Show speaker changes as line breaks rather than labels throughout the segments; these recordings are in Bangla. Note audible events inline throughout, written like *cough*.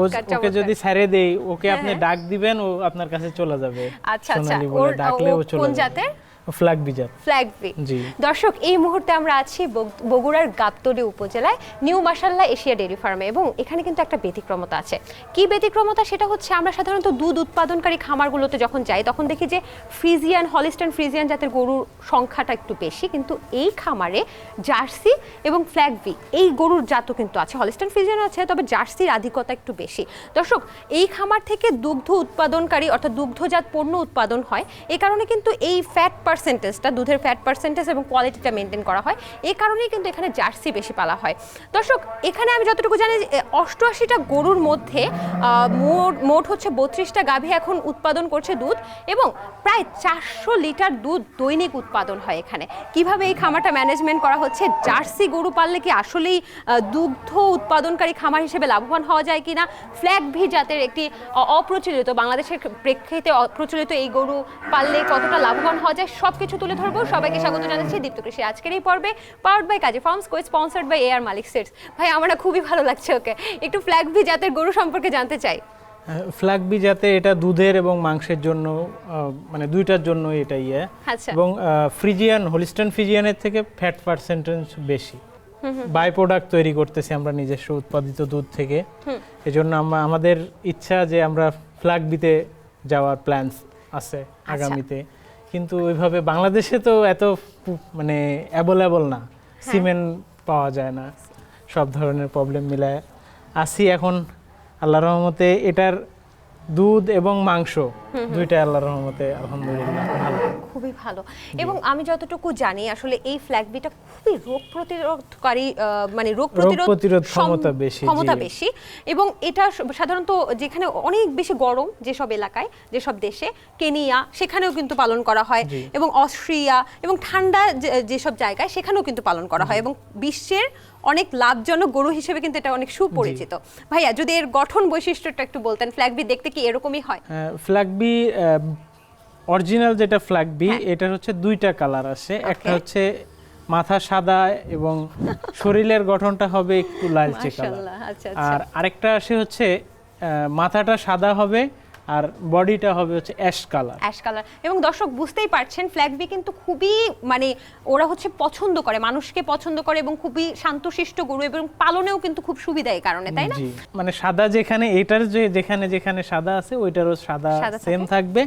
ওকে যদি ছেড়ে দেই ওকে
হ্যাঁ,
আপনি
হ্যাঁ।
ডাক দিবেন ও আপনার কাছে চলে যাবে।
আচ্ছা আচ্ছা
বলে ডাকলে
ও
ও চলে
কোন
যাবে।
জাতের?
ফ্ল্যাগ বিজাত
ফ্ল্যাগ বি
জি।
দর্শক এই মুহূর্তে আমরা আছি বগ- বগুড়ার গাবতলী উপজেলায় নিউ মাসাল্লা এশিয়া ডেয়ারি ফার্মে এবং এখানে কিন্তু একটা ব্যতিক্রমতা আছে। কি ব্যতিক্রমতা? সেটা হচ্ছে আমরা সাধারণত দুধ উৎপাদনকারী খামারগুলোতে যখন যাই তখন দেখি যে ফ্রিজিয়ান হলিস্টান ফ্রিজিয়ান জাতের গরুর সংখ্যাটা একটু বেশি কিন্তু এই খামারে জার্সি এবং ফ্ল্যাগ বি এই গরুর জাতও কিন্তু আছে। হলিস্টান ফ্রিজিয়ান আছে তবে জার্সির আধিকতা একটু বেশি। দর্শক এই খামার থেকে দুগ্ধ উৎপাদনকারী অর্থাৎ দুগ্ধজাত পণ্য উৎপাদন হয় এই কারণে কিন্তু এই ফ্যাট পার্সেন্টেজটা দুধের ফ্যাট পার্সেন্টেজ এবং কোয়ালিটিটা মেনটেন করা হয়। এই কারণেই কিন্তু এখানে জার্সি বেশি পালা হয়। দর্শক, এখানে আমি যতটুকু জানি অষ্টআশিটা গরুর মধ্যে মোট মোট হচ্ছে বত্রিশটা গাভী এখন উৎপাদন করছে দুধ এবং প্রায় চারশো লিটার দুধ দৈনিক উৎপাদন হয় এখানে। কীভাবে এই খামারটা ম্যানেজমেন্ট করা হচ্ছে? জার্সি গরু পাললে কি আসলেই দুগ্ধ উৎপাদনকারী খামার হিসেবে লাভবান হওয়া যায় কিনা? ফ্ল্যাগ ভি জাতের একটি অপ্রচলিত, বাংলাদেশের প্রেক্ষিতে অপ্রচলিত এই গরু পাললে কতটা লাভবান হওয়া যায়? সব কিছু তুলে ধরবো। সবাইকে স্বাগত জানাচ্ছি দীপ্ত কৃষি আজকের এই পর্বে powered by Kazi farms co sponsored by air Malik sets ভাই আমার খুবই ভালো লাগছে ওকে। একটু ফ্ল্যাগ ভি জাতের গরু সম্পর্কে জানতে চাই।
ফ্ল্যাগ বি যাতে এটা দুধের এবং মাংসের জন্য মানে দুইটার জন্য এটা ইয়ে।
আচ্ছা।
এবং ফ্রিজিয়ান হোলিস্টান ফ্রিজিয়ানের থেকে ফ্যাট পার্সেন্টেজ বেশি। বাই প্রোডাক্ট তৈরি করতেছি আমরা নিজস্ব উৎপাদিত দুধ থেকে। এজন্য আমরা আমাদের ইচ্ছা যে আমরা ফ্ল্যাগ বিতে যাওয়ার প্ল্যানস আছে
আচ্ছা।
আগামীতে। কিন্তু ওইভাবে বাংলাদেশে তো এত মানে অ্যাভেলেবল না।
হ্যাঁ।
সিমেন্ট পাওয়া যায় না। সব ধরনের প্রবলেম মিলায়। আসি এখন আল্লাহ রহমতে এটার দুধ এবং মাংস দুইটা আল্লাহর রহমতে আলহামদুলিল্লাহ ভালো।
খুবই ভালো। এবং আমি যতটুকু জানি আসলে এই ফ্ল্যাগ বিটা খুবই রোগ প্রতিরোধকারী মানে রোগ প্রতিরোধ
ক্ষমতা বেশি,
ক্ষমতা বেশি। এবং এটা সাধারণত যেখানে অনেক বেশি গরম যেসব এলাকায় যেসব দেশে কেনিয়া সেখানেও কিন্তু পালন করা হয়। এবং অস্ট্রিয়া এবং ঠান্ডা যে- যেসব জায়গায় সেখানেও কিন্তু পালন করা হয়। এবং বিশ্বের অনেক লাভজনক গরু হিসেবে কিন্তু এটা অনেক সুপরিচিত। ভাইয়া যদি এর গঠন বৈশিষ্ট্যটা একটু বলতেন ফ্ল্যাগবি দেখতে কি এরকমই হয়?
ফ্ল্যাগ বি অরিজিনাল যেটা ফ্ল্যাগ বি
হ্যাঁ।
এটার হচ্ছে দুইটা কালার আছে একটা হচ্ছে মাথা সাদা এবং শরীরের গঠনটা হবে একটু লালচে কালার
আচ্ছা আচ্ছা।
আর আরেকটা আসে হচ্ছে মাথাটা সাদা হবে আর বডিটা হবে হচ্ছে অ্যাশ কালার।
Ash colour. এবং দর্শক বুঝতেই পারছেন ফ্ল্যাগ বি কিন্তু খুবই মানে ওরা হচ্ছে পছন্দ করে মানুষকে পছন্দ করে এবং খুবই শান্তশিষ্ট গরু এবং পালনেও কিন্তু খুব সুবিধা এই কারণে তাই না?
মানে সাদা যেখানে এটার যে যেখানে যেখানে সাদা আছে ওইটারও সাদা
সাদা
সেম থাকবে।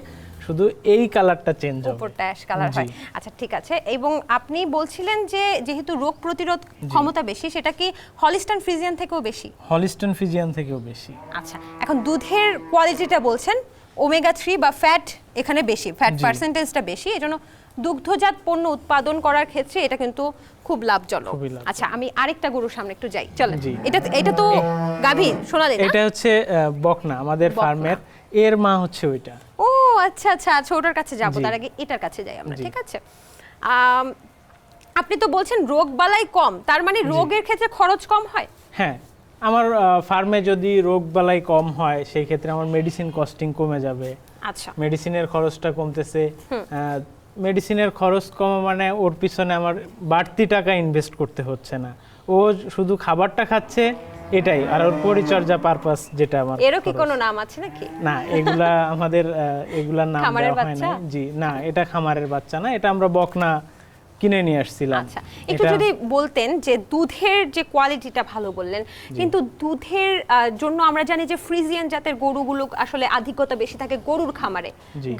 শুধু এই কালারটা চেঞ্জ হবে।
উপরটা অ্যাশ কালার হয়। আচ্ছা ঠিক আছে। এবং আপনি বলছিলেন যে যেহেতু রোগ প্রতিরোধ ক্ষমতা বেশি সেটা কি হলিস্টান ফ্রিজিয়ান থেকেও বেশি?
হলিস্টন ফিজিয়ান থেকেও বেশি।
আচ্ছা এখন দুধের কোয়ালিটিটা বলছেন ওমেগা থ্রি বা ফ্যাট এখানে বেশি ফ্যাট পার্সেন্টেজটা বেশি এজন্য দুগ্ধজাত পণ্য উৎপাদন করার ক্ষেত্রে এটা কিন্তু খুব লাভজনক। আচ্ছা আমি আরেকটা গরুর সামনে একটু যাই চলেন। এটা এটা তো গাভী সোনালি না।
এটা হচ্ছে বকনা আমাদের ফার্মের এর মা হচ্ছে ওইটা।
আচ্ছা আচ্ছা আচ্ছা ওটার কাছে যাব। তার আগে এটার কাছে যাই আমরা ঠিক আছে? আপনি তো বলছেন রোগ বালাই কম তার মানে রোগের ক্ষেত্রে খরচ কম হয়?
হ্যাঁ আমার ফার্মে যদি রোগ বালাই কম হয় সেই ক্ষেত্রে আমার মেডিসিন কস্টিং কমে যাবে।
আচ্ছা।
মেডিসিনের খরচটা কমতেছে। মেডিসিনের খরচ কমা মানে ওর পিছনে আমার বাড়তি টাকা ইনভেস্ট করতে হচ্ছে না। ও শুধু খাবারটা খাচ্ছে এটাই আর ওর পরিচর্যা পারপাস যেটা আমার
এরও কি কোনো নাম আছে নাকি?
না এগুলা আমাদের এগুলার নাম দেওয়া হয় না জি না এটা খামারের বাচ্চা না এটা আমরা বকনা কিনে নিয়ে আসছিলাম।
আচ্ছা একটু যদি বলতেন যে দুধের যে কোয়ালিটিটা ভালো বললেন কিন্তু দুধের জন্য আমরা জানি যে ফ্রিজিয়ান জাতের গরুগুলো আসলে আধিক্যতা বেশি থাকে গরুর খামারে।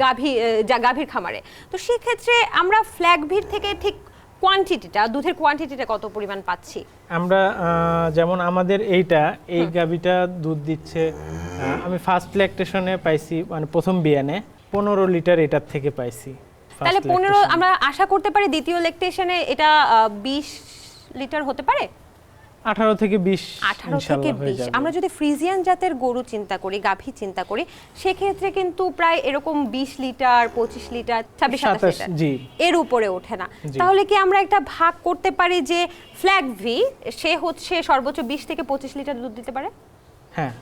গাভী যা গাভীর খামারে। তো সেক্ষেত্রে আমরা ফ্ল্যাগ ভিড় থেকে ঠিক কোয়ান্টিটিটা দুধের কোয়ান্টিটিটা কত পরিমাণ পাচ্ছি?
আমরা যেমন আমাদের এইটা এই গাভিটা দুধ দিচ্ছে আমি ফার্স্ট ল্যাকটেশনে পাইছি মানে প্রথম বিয়ানে পনেরো লিটার এটার থেকে পাইছি
তাহলে পনেরো আমরা আশা করতে পারি দ্বিতীয় ল্যাকটেশনে এটা বিশ লিটার হতে পারে?
আঠারো থেকে বিশ
আঠারো থেকে
ইনশাল্লাহ হয়ে
বিশ।
যাবে।
আমরা যদি ফ্রিজিয়ান জাতের গরু চিন্তা করি গাভী চিন্তা করি সেক্ষেত্রে কিন্তু প্রায় এরকম বিশ লিটার পঁচিশ লিটার ছাব্বিশ সাতাশ
সাতাশ
লিটার
জি।
এর উপরে ওঠে না। তাহলে কি আমরা একটা ভাগ করতে পারি যে ফ্ল্যাগ ভি সে হচ্ছে সর্বোচ্চ বিশ থেকে পঁচিশ লিটার দুধ দিতে পারে?
হ্যাঁ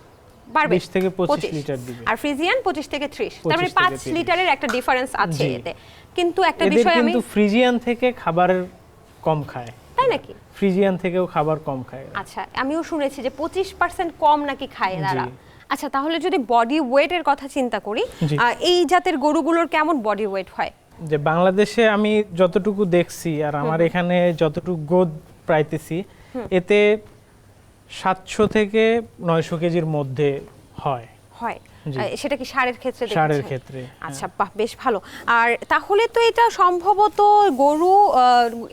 পারবে।
20 থেকে 25
25
লিটার দিবে।
আর ফ্রিজিয়ান পঁচিশ থেকে ত্রিশ। তার মানে
থেকে
পাঁচ লিটারের একটা ডিফারেন্স আছে এতে। কিন্তু একটা বিষয় আমি
কিন্তু ফ্রিজিয়ান থেকে খাবারের কম খায়।
তাই নাকি?
ফ্রিজিয়ান থেকেও খাবার কম খায় এরা।
আচ্ছা আমিও শুনেছি যে পঁচিশ পার্সেন্ট কম নাকি খায় এনারা
জি।
আচ্ছা তাহলে যদি বডি ওয়েটের কথা চিন্তা করি
জি।
আহ, এই জাতের গরুগুলোর কেমন বডি ওয়েট হয়
যে বাংলাদেশে আমি যতটুকু দেখছি আর আমার এখানে যতটুকু গোদ পাইতেছি এতে সাতশো থেকে নয়শো কেজির মধ্যে হয়
হয় সেটা কি সারের ক্ষেত্রে
সারের ক্ষেত্রে হ্যাঁ।
আচ্ছা বাহ বেশ ভালো। আর তাহলে তো এটা সম্ভবত গরু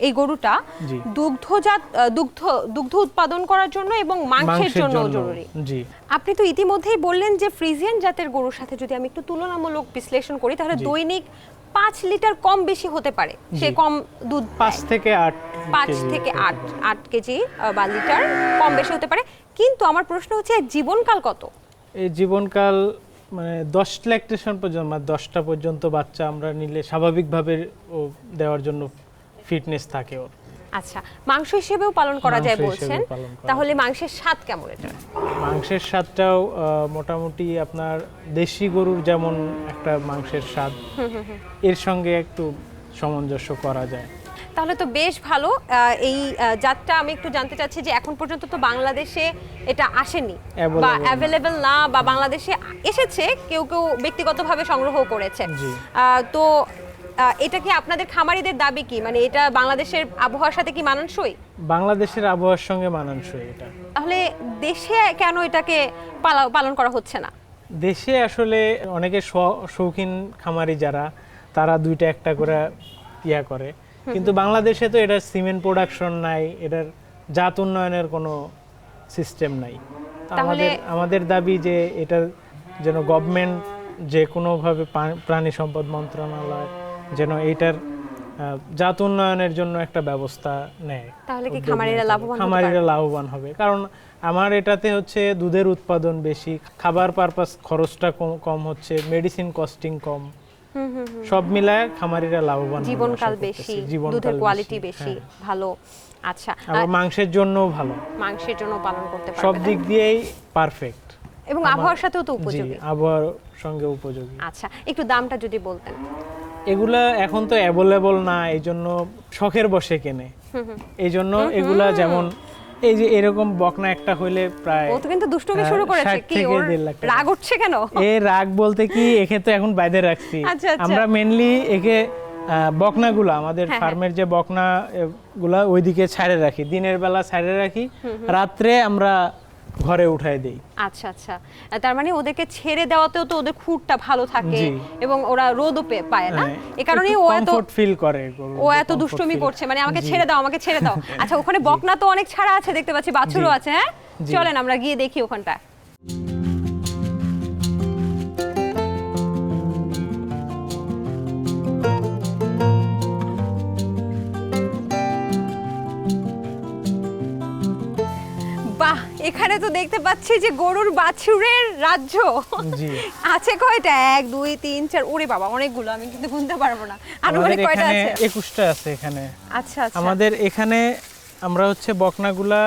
এই গরুটা দুগ্ধজাত দুগ্ধ দুগ্ধ উৎপাদন করার জন্য এবং মাংসের জন্য জরুরি।
জি।
আপনি তো ইতিমধ্যেই বললেন যে ফ্রিজিয়ান জাতের গরুর সাথে যদি আমি একটু তুলনামূলক বিশ্লেষণ করি তাহলে দৈনিক পাঁচ লিটার কম বেশি হতে পারে। সে কম দুধ
পাঁচ থেকে আট
পাঁচ থেকে আট আট কেজি বা লিটার কম বেশি হতে পারে। কিন্তু আমার প্রশ্ন হচ্ছে জীবনকাল কত?
এই জীবনকাল মানে দশ ল্যাকটেশন পর্যন্ত মানে দশটা পর্যন্ত বাচ্চা আমরা নিলে স্বাভাবিকভাবে ও দেওয়ার জন্য ফিটনেস থাকে ওর।
আচ্ছা মাংস হিসেবেও পালন করা যায় বলছেন। তাহলে মাংসের স্বাদ কেমন এটা?
মাংসের স্বাদটাও মোটামুটি আপনার দেশি গরুর যেমন একটা মাংসের স্বাদ এর সঙ্গে একটু সামঞ্জস্য করা যায়।
তাহলে তো বেশ ভালো। এই জাতটা আমি একটু জানতে চাচ্ছি যে এখন পর্যন্ত তো বাংলাদেশে এটা আসেনি বা অ্যাভেলেবেল না। বা বাংলাদেশে এসেছে কেউ কেউ ব্যক্তিগতভাবে সংগ্রহ করেছে। তো এটা কি আপনাদের খামারিদের দাবি কি? মানে এটা বাংলাদেশের আবহাওয়ার সাথে কি মানানসই?
বাংলাদেশের আবহাওয়ার সঙ্গে মানানসই এটা।
তাহলে দেশে কেন এটাকে পালন করা হচ্ছে না?
দেশে আসলে অনেকে শৌখিন খামারি যারা তারা দুইটা একটা করে ইয়া করে। কিন্তু বাংলাদেশে তো এটার সিমেন্ট প্রোডাকশন নাই এটার জাত উন্নয়নের কোনো সিস্টেম নাই। আমাদের আমাদের দাবি যে এটা যেন গভর্নমেন্ট যে কোনোভাবে প্রাণী সম্পদ মন্ত্রণালয় যেন এটার জাত উন্নয়নের জন্য একটা ব্যবস্থা নেয়।
তাহলে কি খামারিরা লাভবান
খামারিরা লাভবান হবে। কারণ আমার এটাতে হচ্ছে দুধের উৎপাদন বেশি খাবার পারপাস খরচটা কম হচ্ছে মেডিসিন কস্টিং কম। সব মিলায় খামারিরা লাভবান
জীবনকাল বেশি দুধের কোয়ালিটি
বেশি, হ্যাঁ।
ভালো। আচ্ছা আর
মাংসের জন্যও ভালো।
মাংসের জন্য পালন করতে
সব দিক দিয়েই পারফেক্ট
এবং আবহাওয়ার সাথেও তো উপযোগী।
আবহাওয়ার সঙ্গে উপযোগী।
আচ্ছা একটু দামটা যদি বলতেন।
এগুলা এখন তো অ্যাভেলেবল না এই জন্য শখের বসে কেনে। এই জন্য এগুলা যেমন এই যে এরকম বকনা একটা হইলে প্রায়
ও তো কিন্তু দুষ্টুমি
হ্যাঁ,
শুরু করেছে। কি ওর। রাগ উঠছে কেন?
এ রাগ বলতে কি একে তো এখন বাইরে রাখছি।
আচ্ছা, আচ্ছা।
আমরা মেনলি একে আহ, বকনাগুলা আমাদের
হ্যাঁ,
ফার্মের যে বকনা গুলা ওইদিকে ছাড়ে রাখি। দিনের বেলা ছাড়ে রাখি। রাত্রে আমরা ঘরে উঠায় দেই।
আচ্ছা আচ্ছা। তার মানে ওদেরকে ছেড়ে দেওয়াতেও তো ওদের খুঁটটা ভালো থাকে এবং ওরা রোদ পায় না? এ কারণেই ও এত
কমফোর্ট ফিল করে
ও এত দুষ্টুমি করছে। মানে আমাকে ছেড়ে দাও আমাকে ছেড়ে দাও। আচ্ছা ওখানে বকনা তো অনেক ছাড়া আছে দেখতে পাচ্ছি। বাছুরও আছে হ্যাঁ। চলেন আমরা গিয়ে দেখি ওখানটা এখানে তো দেখতে পাচ্ছি যে গরুর বাছুরের রাজ্য। আছে কয়টা? এক দুই তিন চার। ওরে বাবা অনেকগুলো আমি কিন্তু গুনতে পারব না। আনুমানিক কয়টা
এখানে
আছে?
একুশটা আছে এখানে।
আচ্ছা আচ্ছা।
আমাদের এখানে আমরা হচ্ছে বকনাগুলা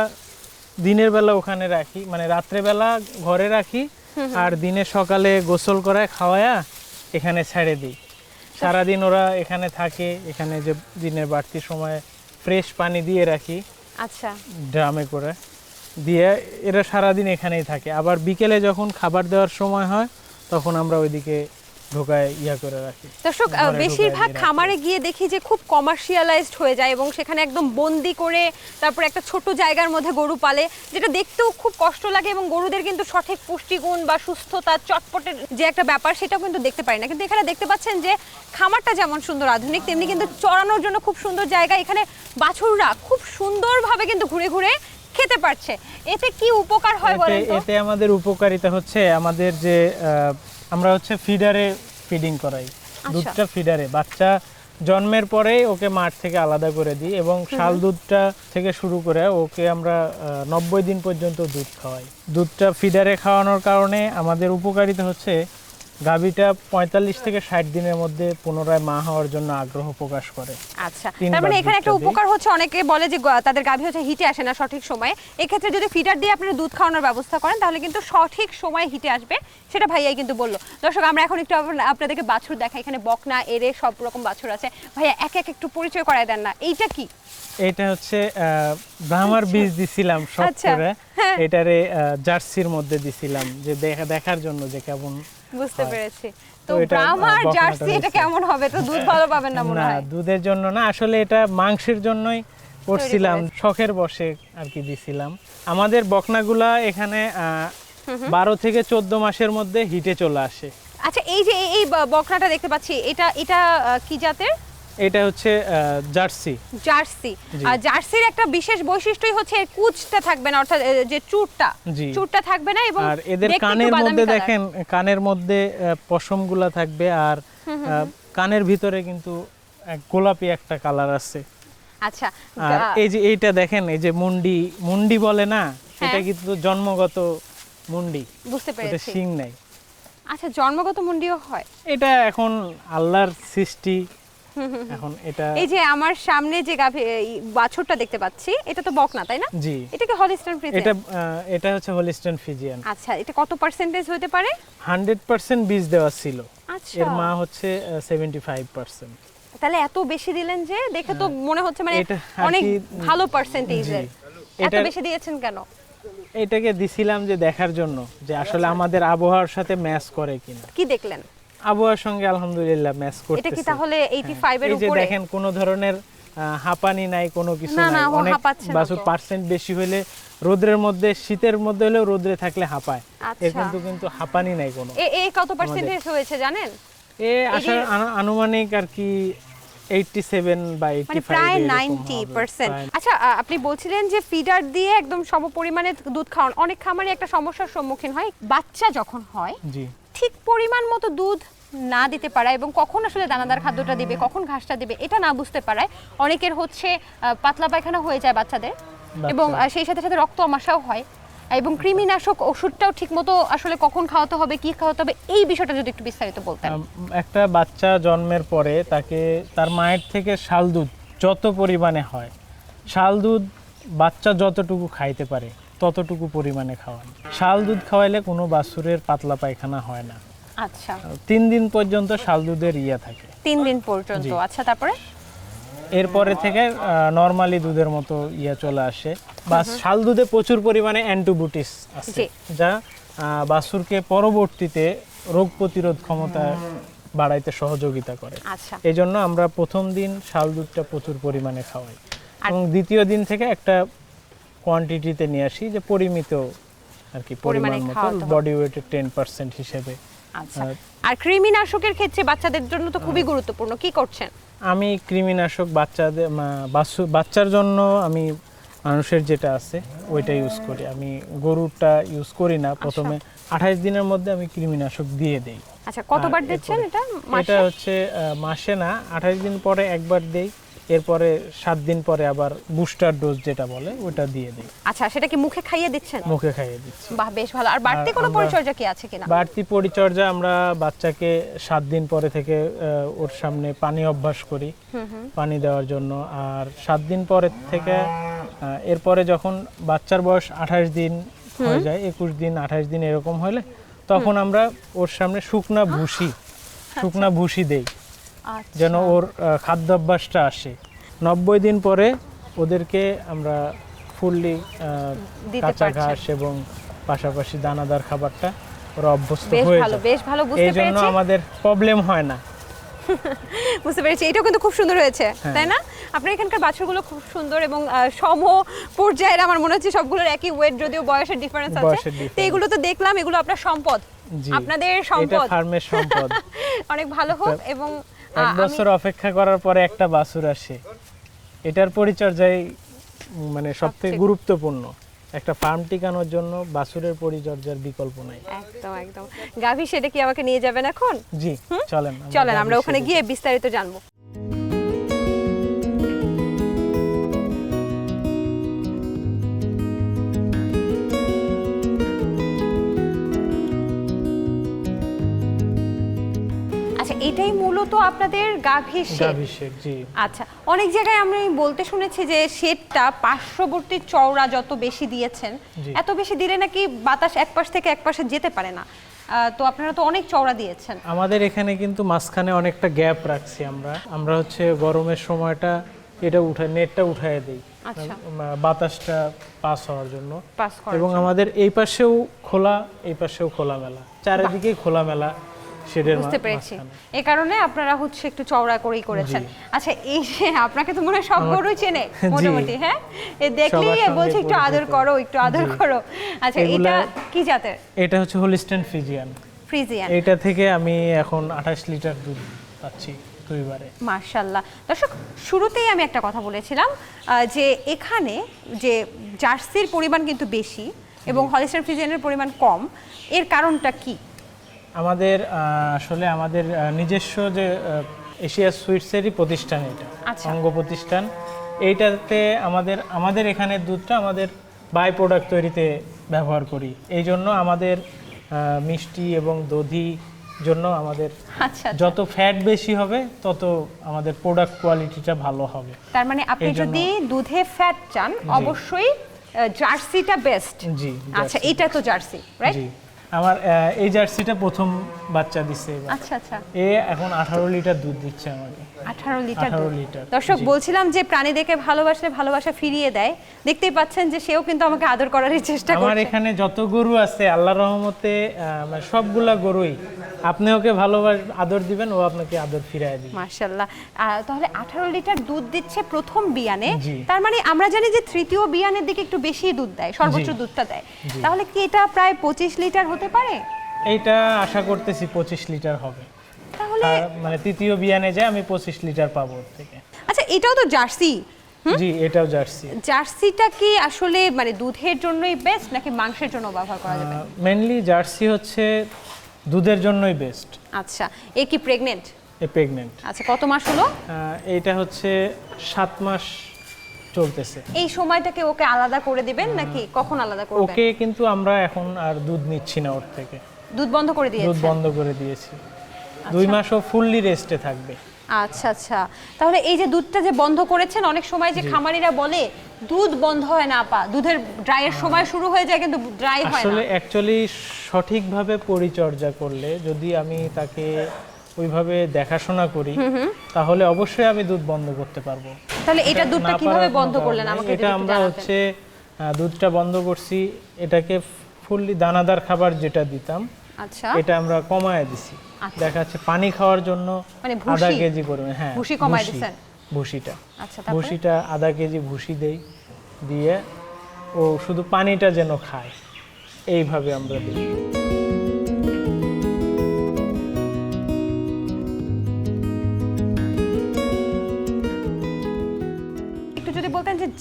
দিনের বেলা ওখানে রাখি মানে রাত্রে বেলা ঘরে রাখি আর দিনে সকালে গোসল করায় খাওয়ায়া এখানে ছেড়ে দিই। সারাদিন ওরা এখানে থাকে এখানে যে দিনের বাড়তি সময় ফ্রেশ পানি দিয়ে রাখি।
আচ্ছা।
ড্রামে করে। দিয়ে এরা সারাদিন এখানেই থাকে। আবার বিকেলে যখন খাবার দেওয়ার সময় হয় তখন আমরা ওইদিকে ঢোকায় ইয়া করে রাখি।
দর্শক বেশিরভাগ খামারে গিয়ে দেখি যে খুব কমার্শিয়ালাইজড হয়ে যায় এবং সেখানে একদম বন্দি করে তারপর একটা ছোট জায়গার মধ্যে গরু পালে যেটা দেখতেও খুব কষ্ট লাগে এবং গরুদের কিন্তু সঠিক পুষ্টিগুণ বা সুস্থতা চটপটের যে একটা ব্যাপার সেটাও কিন্তু দেখতে পারি না। কিন্তু এখানে দেখতে পাচ্ছেন যে খামারটা যেমন সুন্দর আধুনিক তেমনি কিন্তু চড়ানোর জন্য খুব সুন্দর জায়গা। এখানে বাছুররা খুব সুন্দরভাবে কিন্তু ঘুরে ঘুরে খেতে পারছে। এতে কি উপকার হয় বলেন তো?
এতে আমাদের উপকারিতা হচ্ছে আমাদের যে আমরা হচ্ছে ফিডারে ফিডিং করাই।
আচ্ছা।
দুধটা ফিডারে। বাচ্চা জন্মের পরেই ওকে মাঠ থেকে আলাদা করে দিই এবং শাল দুধটা থেকে শুরু করে ওকে আমরা নব্বই দিন পর্যন্ত দুধ খাওয়াই। দুধটা ফিডারে খাওয়ানোর কারণে আমাদের উপকারিতা হচ্ছে গাভীটা পঁয়তাল্লিশ থেকে ষাট দিনের মধ্যে পুনরায় মা হওয়ার জন্য আগ্রহ প্রকাশ করে।
আচ্ছা তার মানে এখানে একটা উপকার হচ্ছে অনেকে বলে যে তাদের গাভী হচ্ছে হিটে আসে না সঠিক সময়ে। এক্ষেত্রে যদি দিয়ে আপনারা দুধ খাওয়ানোর ব্যবস্থা করেন তাহলে কিন্তু সঠিক সময়ে হিটে আসবে সেটা ভাইয়াই কিন্তু বলল। দর্শক আমরা এখন একটু আপনাদেরকে বাছুর দেখা এখানে বকনা এরে সব রকম বাছুর আছে। ভাইয়া এক এক একটু পরিচয় করায় দেন না। এইটা কি?
এটা হচ্ছে ব্রাহ্মার বীজ দিছিলাম সব
আচ্ছা,
করে
হ্যাঁ।
এটারে জার্সির মধ্যে দিছিলাম যে দেখা দেখার জন্য যে কেমন
বুঝতে। পেরেছি। তো ব্রাহ্মার জার্সি এটা কেমন হবে? তো দুধ ভালো পাবেন না মনে হয়?
দুধের জন্য না আসলে এটা মাংসের জন্যই করছিলাম। শখের বসে আর কি দিছিলাম। আমাদের বকনাগুলা এখানে বারো থেকে চোদ্দ মাসের মধ্যে হিটে চলে আসে।
আচ্ছা এই যে এই- এই বকনাটা দেখতে পাচ্ছি এটা এটা কি জাতের?
এটা হচ্ছে জার্সি।
জার্সি। আর জার্সির একটা বিশেষ বৈশিষ্ট্যই হচ্ছে এর কুচটা থাকবে না অর্থাৎ যে চুরটা। চুরটা থাকবে না এবং
আর এদের কানের মধ্যে দেখেন কানের মধ্যে পশমগুলা থাকবে আর কানের ভিতরে কিন্তু এক গোলাপি একটা কালার আছে।
আচ্ছা
আর এই যে এইটা দেখেন এই যে মুন্ডি মুন্ডি বলে না এটা
হ্যাঁ।
কিন্তু জন্মগত মুন্ডি।
বুঝতে
এটা
পেরেছি।
শিং নাই।
আচ্ছা জন্মগত মুন্ডিও হয়?
এটা এখন আল্লাহর সৃষ্টি *laughs* এখন এটা
এই যে আমার সামনে যে গাভী বাছুরটা দেখতে পাচ্ছি এটা তো বকনা তাই না?
জি।
এটা কি হলিস্টান ফ্রিজিয়ান
এটা এটা হচ্ছে হলিস্টন ফিজিয়ান
আচ্ছা এটা কত পার্সেন্টেজ হতে পারে?
হান্ড্রেড পার্সেন্ট বীজ দেওয়া ছিল।
আচ্ছা।
এর মা হচ্ছে সেভেন্টি ফাইভ পার্সেন্ট
তাহলে এত বেশি দিলেন যে দেখে তো মনে হচ্ছে মানে অনেক ভালো পার্সেন্টেজের। এত
এটা-
বেশি দিয়েছেন কেন?
এটাকে দিছিলাম যে দেখার জন্য যে আসলে আমাদের আবহাওয়ার সাথে ম্যাচ করে কিনা।
কি দেখলেন?
আবহাওয়ার সঙ্গে আলহামদুলিল্লাহ ম্যাচ করতেছে এটা
কি তাহলে 85 এর
এই যে
উপরে?
দেখেন কোনো ধরনের হাঁপানি নাই কোনো কিছু নাই।
না,
অনেক
হাঁপাচ্ছে না
বাছুর পার্সেন্ট বেশি হলে রোদ্রের মধ্যে শীতের মধ্যে হলেও রোদ্রে থাকলে হাঁপায়। এর
আচ্ছা।
কিন্তু কিন্তু হাঁপানি নাই কোনো।
এ কত পার্সেন্টেজ হয়েছে জানেন?
এ আসার আনুমানিক আর কি 87 বা 85
মানে প্রায়
এরকম
নাইনটি
হবে,
পার্সেন্ট
প্রায়।
আচ্ছা আপনি বলছিলেন যে ফিডার দিয়ে একদম সম পরিমাণে দুধ খাওয়ান। অনেক খামারে একটা সমস্যার সম্মুখীন হয়। বাচ্চা যখন হয়
জি।
ঠিক পরিমাণ মতো দুধ না দিতে পারা এবং কখন আসলে দানাদার খাদ্যটা দিবে কখন ঘাসটা দিবে এটা না বুঝতে পারায় অনেকের হচ্ছে পাতলা পায়খানা হয়ে যায় বাচ্চাদের এবং সেই সাথে সাথে রক্ত আমাশাও হয়। এবং কৃমিনাশক ওষুধটাও ঠিকমতো আসলে কখন খাওয়াতে হবে কি খাওয়াতে হবে এই বিষয়টা যদি একটু বিস্তারিত বলতেন।
একটা বাচ্চা জন্মের পরে তাকে তার মায়ের থেকে শাল দুধ যত পরিমাণে হয় শাল দুধ বাচ্চা যতটুকু খাইতে পারে ততটুকু পরিমাণে খাওয়ান। শাল দুধ খাওয়াইলে কোনো বাছুরের পাতলা পায়খানা হয় না।
আচ্ছা।
তিন দিন পর্যন্ত শাল দুধের ইয়া থাকে।
তিন দিন পর্যন্ত। আচ্ছা তারপরে?
এরপরে থেকে নর্মালি দুধের মতো ইয়া চলে আসে। বা শাল দুধে প্রচুর পরিমাণে অ্যান্টিবায়োটিস আছে যা বাছুরকে পরবর্তীতে রোগ প্রতিরোধ ক্ষমতা বাড়াইতে সহযোগিতা করে।
আচ্ছা।
এই জন্য আমরা প্রথম দিন শাল দুধটা প্রচুর পরিমাণে খাওয়াই। এবং দ্বিতীয় দিন থেকে একটা কোয়ান্টিটিতে নিয়ে আসি যে পরিমিত আর কি
পরিমাণ
মতো। বডি ওয়েটের টেন পার্সেন্ট হিসেবে।
আচ্ছা।
আর-
কৃমিনাশকের ক্ষেত্রে বাচ্চাদের জন্য তো খুবই গুরুত্বপূর্ণ। কি করছেন?
আমি কৃমিনাশক বাচ্চাদের বাচ্চার জন্য আমি মানুষের যেটা আছে ওইটা ইউজ করি। আমি গরুরটা ইউজ করি না। প্রথমে আঠাইশ দিনের মধ্যে আমি কৃমিনাশক দিয়ে দেই।
আচ্ছা কতবার দিচ্ছেন এটা?
এটা হচ্ছে মাসে না আঠাইশ দিন পরে একবার দেই। এরপরে সাত দিন পরে আবার বুস্টার ডোজ যেটা বলে ওটা দিয়ে দিই।
আচ্ছা সেটা কি মুখে খাইয়ে দিচ্ছেন?
মুখে খাইয়ে দিচ্ছি।
বাহ বেশ ভালো। আর বাড়তি কোনো পরিচর্যা কি আছে কিনা?
বাড়তি পরিচর্যা আমরা বাচ্চাকে সাত দিন পরে থেকে ওর সামনে পানি অভ্যাস করি। পানি দেওয়ার জন্য। আর সাত দিন পরে থেকে এরপরে যখন বাচ্চার বয়স আঠাশ দিন হয়ে যায় একুশ দিন আঠাশ দিন এরকম হলে তখন আমরা ওর সামনে শুকনা ভুসি শুকনা ভুসি দেই।
আচ্ছা
যেন ওর খাদ্যাভ্যাসটা আসে। নব্বই দিন পরে ওদেরকে আমরা ফুললি কাঁচা ঘাস এবং পাশাপাশি দানাদার খাবারটা ওরা অভ্যস্ত হয়ে
বেশ ভালো
এই
বুঝতে
জন্য আমাদের প্রবলেম হয় না। *laughs*
বুঝতে পেরেছি এটাও কিন্তু খুব সুন্দর হয়েছে
হ্যাঁ।
তাই না? আপনার এখানকার বাছুরগুলো খুব সুন্দর এবং সম পর্যায়ের আমার মনে হচ্ছে সবগুলোর একই ওয়েট যদিও বয়সের ডিফারেন্স আছে। তো এগুলো তো দেখলাম এগুলো আপনার সম্পদ। আপনাদের সম্পদ।
ফার্মের সম্পদ। *laughs*
অনেক ভালো হোক এবং
এক বছর অপেক্ষা করার পরে একটা বাছুর আসে। এটার পরিচর্যায় মানে সবথেকে গুরুত্বপূর্ণ। একটা ফার্ম টিকানোর জন্য বাছুরের পরিচর্যার বিকল্প নাই।
একদম একদম। গাভী সেটা কি আমাকে নিয়ে যাবেন এখন?
জি চলেন
চলেন আমরা ওখানে গিয়ে বিস্তারিত জানব। মূলত আপনাদের গাভী শেড।
জি।
আচ্ছা অনেক জায়গায় আমি বলতে শুনেছি যে শেডটা পার্শ্ববর্তী চওড়া যত বেশি দিয়েছেন এত বেশি দিলে নাকি বাতাস এক পাশ থেকে এক পাশে যেতে পারে না। তো আপনারা তো অনেক চওড়া দিয়েছেন।
আমাদের এখানে কিন্তু মাঝখানে অনেকটা গ্যাপ রাখছি আমরা। আমরা হচ্ছে গরমের সময়টা এটা উঠে নেটটা উঠায় দিই।
আচ্ছা।
বাতাসটা পাস হওয়ার জন্য। এবং আমাদের এই পাশেও খোলা এই পাশেও খোলা মেলা চারিদিকেই খোলা মেলা
বুঝতে পেরেছি। এই কারণে আপনারা হচ্ছে একটু চওড়া করেই করেছেন। আচ্ছা এই যে আপনাকে তো মনে হয় সব চেনে মোটামুটি হ্যাঁ? এ দেখলেই বলছে একটু আদর করো একটু আদর করো। আচ্ছা এটা কি জাতের?
এটা হচ্ছে হোলিস্টেন ফিজিয়ান
ফ্রিজিয়ান
এইটা থেকে আমি এখন আঠাশ লিটার দুধ পাচ্ছি দুইবারে।
মার্শাল্লাহ দর্শক শুরুতেই আমি একটা কথা বলেছিলাম যে এখানে যে জার্সির পরিমাণ কিন্তু বেশি এবং হলিস্টার ফ্রিজিয়ানের পরিমাণ কম এর কারণটা কি?
আমাদের আসলে আমাদের নিজস্ব যে এশিয়া সুইটসেরই প্রতিষ্ঠান এটা
আচ্ছা।
অঙ্গ প্রতিষ্ঠান। এইটাতে আমাদের আমাদের এখানে দুধটা আমাদের বাই প্রোডাক্ট তৈরিতে ব্যবহার করি। এই জন্য আমাদের মিষ্টি এবং দধি জন্য আমাদের
আচ্ছা আচ্ছা।
যত ফ্যাট বেশি হবে তত আমাদের প্রোডাক্ট কোয়ালিটিটা ভালো হবে।
তার মানে আপনি যদি দুধে ফ্যাট চান অবশ্যই জার্সিটা বেস্ট।
জি
আচ্ছা। এটা তো জার্সি রাইট
আমার এই জার্সিটা প্রথম বাচ্চা দিচ্ছে
আচ্ছা আচ্ছা।
এ এখন আঠারো লিটার দুধ দিচ্ছে আমাকে।
আঠারো লিটার
18 লিটার,
দর্শক বলছিলাম যে প্রাণীদেরকে ভালোবাসলে ভালোবাসা ফিরিয়ে দেয়। দেখতেই পাচ্ছেন যে সেও কিন্তু আমাকে আদর করার চেষ্টা করছে।
আমার এখানে যত গরু আছে আল্লাহ রহমতে মানে সবগুলা গরুই আপনি ওকে ভালোবাস আদর দিবেন ও আপনাকে আদর ফিরায় দিবে।
মার্শাল্লাহ তাহলে আঠারো লিটার দুধ দিচ্ছে প্রথম বিয়ানে। তার মানে আমরা জানি যে তৃতীয় বিয়ানের দিকে একটু বেশি দুধ দেয় সর্বোচ্চ দুধটা দেয়। তাহলে কি এটা প্রায় পঁচিশ লিটার হতে পারে?
এইটা আশা করতেছি পঁচিশ লিটার হবে।
তাহলে
আর মানে তৃতীয় বিয়ানে যায় আমি পঁচিশ লিটার পাবো ওর থেকে।
আচ্ছা এটাও তো জার্সি।
জি এটাও জার্সি।
জার্সিটা কি আসলে মানে দুধের জন্যই বেস্ট নাকি মাংসের জন্য ব্যবহার করা যাবে?
মেনলি জার্সি হচ্ছে দুধের জন্যই বেস্ট
আচ্ছা এ কি প্রেগনেন্ট
এ প্রেগনেন্ট
আচ্ছা কত মাস হলো?
এইটা হচ্ছে সাত মাস চলতেছে।
এই সময়টাকে ওকে আলাদা করে দিবেন নাকি কখন আলাদা করবেন?
ওকে কিন্তু আমরা এখন আর দুধ নিচ্ছি না ওর থেকে।
দুধ বন্ধ করে
দুধ বন্ধ করে দিয়েছি। দুই মাসও ফুললি রেস্টে থাকবে।
আচ্ছা আচ্ছা। তাহলে এই যে দুধটা যে বন্ধ করেছেন অনেক সময় যে খামারিরা বলে দুধ বন্ধ হয় না আপা। দুধের ড্রাইয়ের সময় শুরু হয়ে যায় কিন্তু ড্রাই হয় না।
আসলে অ্যাকচুয়ালি সঠিকভাবে পরিচর্যা করলে যদি আমি তাকে ওইভাবে দেখাশোনা করি তাহলে অবশ্যই আমি দুধ বন্ধ করতে পারব।
তাহলে এটা দুধটা কীভাবে বন্ধ করলেন? আমাকে
এটা আমরা হচ্ছে দুধটা বন্ধ করছি এটাকে ফুললি দানাদার খাবার যেটা দিতাম
আচ্ছা।
এটা আমরা কমায় দিছি।
আচ্ছা।
দেখা যাচ্ছে পানি খাওয়ার জন্য
মানে
আধা কেজি পরিমাণ হ্যাঁ
ভুসি কমায় দিছেন?
ভুসিটা।
আচ্ছা
ভুসিটা আধা কেজি ভুসি দেই দিয়ে ও শুধু পানিটা যেন খায়। এইভাবে আমরা দিই।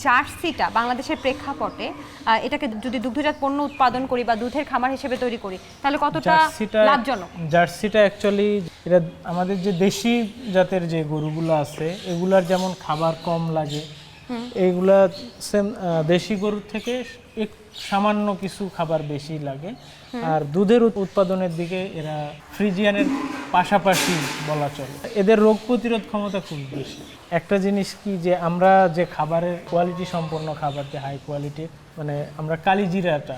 জার্সিটা বাংলাদেশের প্রেক্ষাপটে এটাকে যদি দুগ্ধজাত পণ্য উৎপাদন করি বা দুধের খামার হিসেবে তৈরি করি তাহলে কতটা লাভজনক?
জার্সিটা অ্যাকচুয়ালি এটা আমাদের যে দেশি জাতের যে গরুগুলো আছে এগুলার যেমন খাবার কম লাগে এইগুলা সেম দেশি গরুর থেকে এক সামান্য কিছু খাবার বেশি লাগে। আর দুধের উৎপাদনের দিকে এরা ফ্রিজিয়ানের পাশাপাশি বলা চলে। এদের রোগ প্রতিরোধ ক্ষমতা খুব বেশি। একটা জিনিস কি যে আমরা যে খাবারের কোয়ালিটি সম্পন্ন খাবার যে হাই কোয়ালিটির মানে আমরা কালিজিরাটা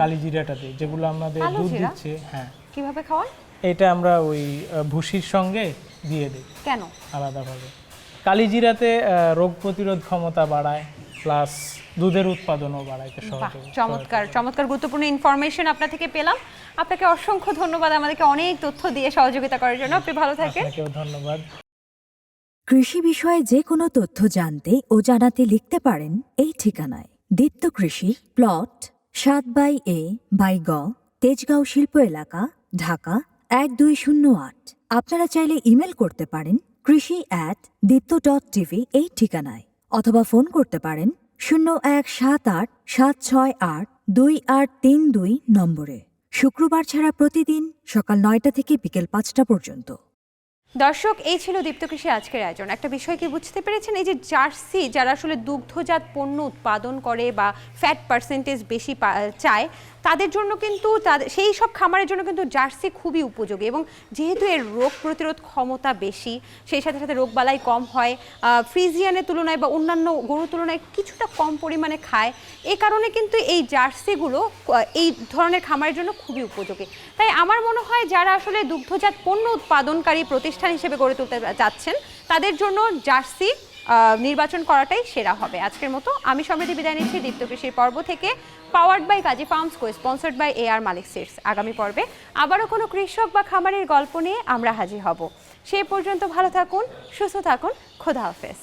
কালিজিরাটা দিই যেগুলো আমাদের দুধ দিচ্ছে হ্যাঁ।
কীভাবে খাওয়ান
এটা আমরা ওই ভুসির সঙ্গে দিয়ে দিই।
কেন?
আলাদাভাবে। কালিজিরাতে রোগ প্রতিরোধ ক্ষমতা বাড়ায় প্লাস দুধের উৎপাদনও বাড়াইতে
বাহ চমৎকার চমৎকার গুরুত্বপূর্ণ ইনফরমেশন আপনার থেকে পেলাম। আপনাকে অসংখ্য ধন্যবাদ আমাদেরকে অনেক তথ্য দিয়ে সহযোগিতা করার জন্য। আপনি ভালো থাকেন।
ধন্যবাদ।
কৃষি বিষয়ে যে কোনো তথ্য জানতে ও জানাতে লিখতে পারেন এই ঠিকানায়। দীপ্ত কৃষি প্লট সাত বাই এ বাই গ তেজগাঁও শিল্প এলাকা ঢাকা এক দুই শূন্য আট। আপনারা চাইলে ইমেল করতে পারেন কৃষি অ্যাট দীপ্ত ডট টিভি এই ঠিকানায় অথবা ফোন করতে পারেন শূন্য এক সাত আট সাত ছয় আট দুই আট তিন দুই নম্বরে। শুক্রবার ছাড়া প্রতিদিন সকাল নয়টা থেকে বিকেল পাঁচটা পর্যন্ত।
দর্শক, এই ছিল দীপ্ত কৃষি আজকের আয়োজন। একটা বিষয় কি বুঝতে পেরেছেন? এই যে জার্সি, যারা আসলে দুগ্ধজাত পণ্য উৎপাদন করে বা ফ্যাট পার্সেন্টেজ বেশি চায় তাদের জন্য কিন্তু সেই সব খামারের জন্য কিন্তু জার্সি খুবই উপযোগী এবং যেহেতু এর রোগ প্রতিরোধ ক্ষমতা বেশি, সেই সাথে সাথে রোগবালাই কম হয় ফ্রিজিয়ানের তুলনায় বা অন্যান্য গরুর তুলনায় কিছুটা কম পরিমাণে খায়। এ কারণে কিন্তু এই জার্সিগুলো এই ধরনের খামারের জন্য খুবই উপযোগী। তাই আমার মনে হয় যারা আসলে দুগ্ধজাত পণ্য উৎপাদনকারী প্রতিষ্ঠান হিসেবে গড়ে তুলতে যাচ্ছেন, তাদের জন্য জার্সি নির্বাচন করাটাই সেরা হবে। আজকের মতো আমি সমৃদ্ধি বিদায় নিচ্ছি দীপ্ত কৃষির পর্ব থেকে। Powered by Kazi farms co sponsored by A R Malik seeds আগামী পর্বে আবারও কোনো কৃষক বা খামারের গল্প নিয়ে আমরা হাজির হব। সেই পর্যন্ত ভালো থাকুন, সুস্থ থাকুন, খোদা হাফেজ।